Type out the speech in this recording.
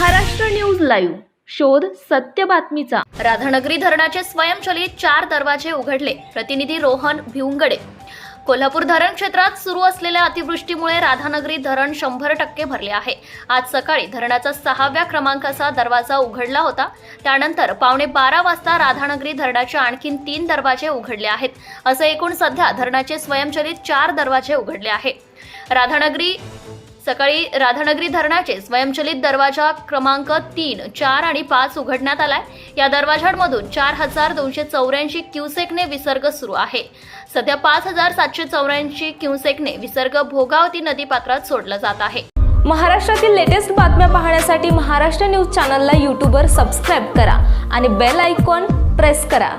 Maharashtra news live. शोध सत्य बातमीचा. राधानगरी धरणाचे स्वयंचलित चार दरवाजे उघडले. प्रतिनिधी रोहन भिवंगडे. कोल्हापूर धरण क्षेत्रात सुरू असलेल्या अतिवृष्टीमुळे राधानगरी धरण शंभर टक्के भरले आहे. आज सकाळी धरणाचा सहाव्या क्रमांकाचा दरवाजा उघडला होता. त्यानंतर पावणे बारा वाजता राधानगरी धरणाचे आणखीन तीन दरवाजे उघडले आहेत. असे एकूण सध्या धरणाचे स्वयंचलित चार दरवाजे उघडले आहे. राधानगरी सकाळी राधानगरी धरणाचे स्वयंचलित दरवाजा क्रमांक तीन चार आणि पाच उघडण्यात आलाय. या दरवाजांमधून चार हजार दोनशे चौऱ्याऐंशी क्युसेकने विसर्ग सुरू आहे. सध्या पाच हजार सातशे चौऱ्याऐंशी क्युसेकने विसर्ग भोगावती नदीपात्रात सोडला जात आहे. महाराष्ट्रातील लेटेस्ट बातम्या पाहण्यासाठी महाराष्ट्र न्यूज चॅनलला यूट्यूबवर सबस्क्राईब करा आणि बेल आयकॉन प्रेस करा.